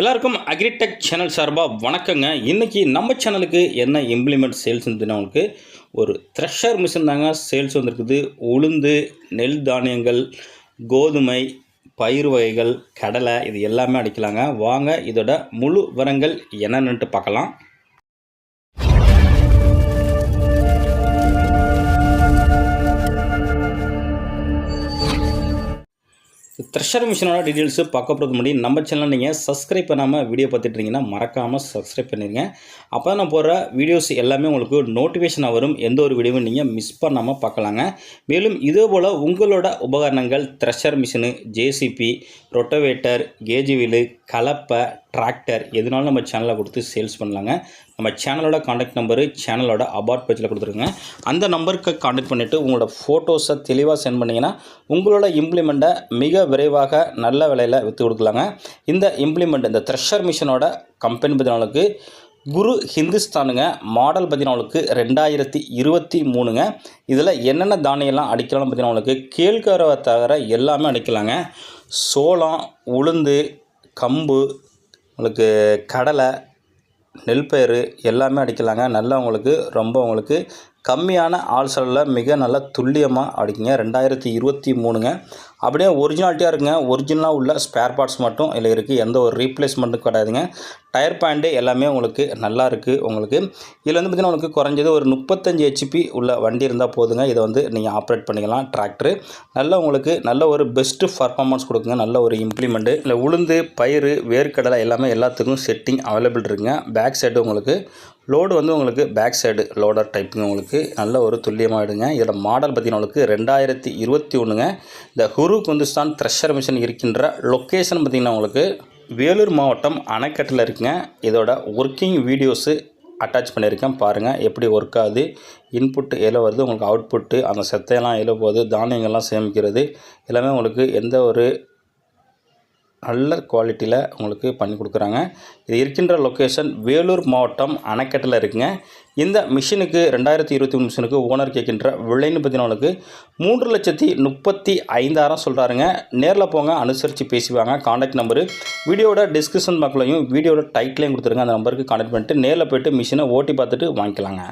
எல்லாருக்கும் agritech channel சார்பாக வணக்கங்க. இன்றைக்கி நம்ம சேனலுக்கு என்ன இம்ப்ளிமெண்ட் சேல்ஸ் உங்களுக்கு ஒரு த்ரெஷர் மிஷின் தாங்க சேல்ஸ் வந்திருக்குது. உளுந்து நெல் தானியங்கள் கோதுமை பயிர் வகைகள் கடலை இது எல்லாமே அடிக்கலாங்க. வாங்க இதோட முழு விவரங்கள் என்னென்னுட்டு பார்க்கலாம். த்ரெஷர் மிஷினோட டீட்டெயில்ஸு பார்க்க போகிறது முன்னாடி நம்ம சேனல் நீங்கள் சப்ஸ்கிரைப் பண்ணாமல் வீடியோ பார்த்துட்டு மறக்காமல் சப்ஸ்கிரைப் பண்ணிடுங்க அப்போ நான் போடுற வீடியோஸ் எல்லாமே உங்களுக்கு நோட்டிஃபிகேஷனாக வரும். எந்த ஒரு வீடியோவும் நீங்கள் மிஸ் பண்ணாமல் பார்க்கலாங்க. மேலும் இதே போல் உங்களோட உபகரணங்கள் thresher machine JCB rotavator cage wheel கலப்பை டிராக்டர் எதுனாலும் நம்ம சேனலில் கொடுத்து சேல்ஸ் பண்ணலாங்க. நம்ம சேனலோட காண்டாக்ட் நம்பரு சேனலோட அபார்ட் பேஜில் கொடுத்துருங்க அந்த நம்பருக்கு காண்டாக்ட் பண்ணிவிட்டு உங்களோட ஃபோட்டோஸை தெளிவாக சென்ட் பண்ணிங்கன்னா உங்களோட இம்ப்ளிமெண்ட்டை மிக விரைவாக நல்ல விலையில் விற்று கொடுக்கலாங்க. இந்த இம்ப்ளிமெண்ட் இந்த த்ரெஷர் மிஷினோட கம்பெனி பதினாலுக்கு குரு ஹிந்துஸ்தானுங்க மாடல் பார்த்தீங்கன்னா ரெண்டாயிரத்தி இருபத்தி மூணுங்க. இதில் என்னென்ன தானியெல்லாம் அடிக்கலாம் பார்த்தீங்கன்னா உங்களுக்கு கேழ்கரவை தவிர எல்லாமே அடிக்கலாங்க. சோளம் உளுந்து கம்பு உங்களுக்கு கடலை நெல் பயிர் எல்லாமே அடிக்கலாங்க. நல்லா உங்களுக்கு ரொம்ப உங்களுக்கு கம்மியான ஆள் செலவில் மிக நல்லா துல்லியமாக அடிக்குங்க ரெண்டாயிரத்தி இருபத்தி மூணுங்க. அப்படியே ஒரிஜினாலிட்டியாக இருக்குங்க. ஒரிஜினலாக உள்ள ஸ்பேர் பார்ட்ஸ் மட்டும் இல்லை இருக்குது எந்த ஒரு ரீப்ளேஸ்மெண்ட்டும் கிடையாதுங்க. டயர் பாயிண்ட்டு எல்லாமே உங்களுக்கு நல்லா இருக்குது உங்களுக்கு இதில் வந்து பார்த்திங்கன்னா உங்களுக்கு குறைஞ்சது ஒரு முப்பத்தஞ்சு ஹெச்பி உள்ள வண்டி இருந்தால் போதுங்க. இதை வந்து நீங்கள் ஆப்ரேட் பண்ணிக்கலாம். டிராக்டரு நல்ல உங்களுக்கு நல்ல ஒரு பெஸ்ட்டு பர்ஃபார்மன்ஸ் கொடுக்குங்க. நல்ல ஒரு இம்ப்ளிமெண்ட்டு இல்லை உளுந்து பயிர் வேர்க்கடலை எல்லாமே எல்லாத்துக்கும் செட்டிங் அவைலபிள் இருக்குங்க. பேக் சைடு உங்களுக்கு லோடு வந்து உங்களுக்கு பேக் சைடு லோடர் டைப்புங்க உங்களுக்கு நல்ல ஒரு துல்லியமாகிடுங்க இதில் மாடல் பார்த்தீங்கன்னா உங்களுக்கு ரெண்டாயிரத்தி இருபத்தி ஒன்றுங்க இந்த ஹுரு குந்துஸ்தான் த்ரெஷர் மிஷின் இருக்கின்ற லொக்கேஷன் பார்த்திங்கன்னா உங்களுக்கு வேலூர் மாவட்டம் அணைக்கட்டில் இருக்குங்க. இதோட ஒர்க்கிங் வீடியோஸு அட்டாச் பண்ணியிருக்கேன். பாருங்கள் எப்படி ஒர்க் ஆகுது இன்புட்டு எதில் வருது உங்களுக்கு அவுட்புட்டு அந்த செத்தையெல்லாம் எதில் போகுது தானியங்கள்லாம் சேமிக்கிறது எல்லாமே உங்களுக்கு எந்த ஒரு நல்ல குவாலிட்டியில் உங்களுக்கு பண்ணி கொடுக்குறாங்க. இது இருக்கின்ற லொக்கேஷன் வேலூர் மாவட்டம் அணைக்கட்டில் இருக்குங்க. இந்த மிஷினுக்கு ரெண்டாயிரத்தி இருபத்தி மூணு மிஷினுக்கு ஓனர் கேட்கின்ற விலைன்னு பார்த்தீங்கன்னா மூன்று லட்சத்தி முப்பத்தி ஐந்தாயிரம் சொல்கிறாருங்க நேரில் போங்க அனுசரித்து பேசுவாங்க காண்டாக்ட் நம்பரு வீடியோட டிஸ்கிரிப்ஷன் பாக்லையும் வீடியோட டைட்லையும் கொடுத்துருங்க. அந்த நம்பருக்கு காண்டாக்ட் பண்ணிட்டு நேரில் போய்ட்டு மிஷினை ஓட்டி பார்த்துட்டு வாங்கிக்கலாங்க.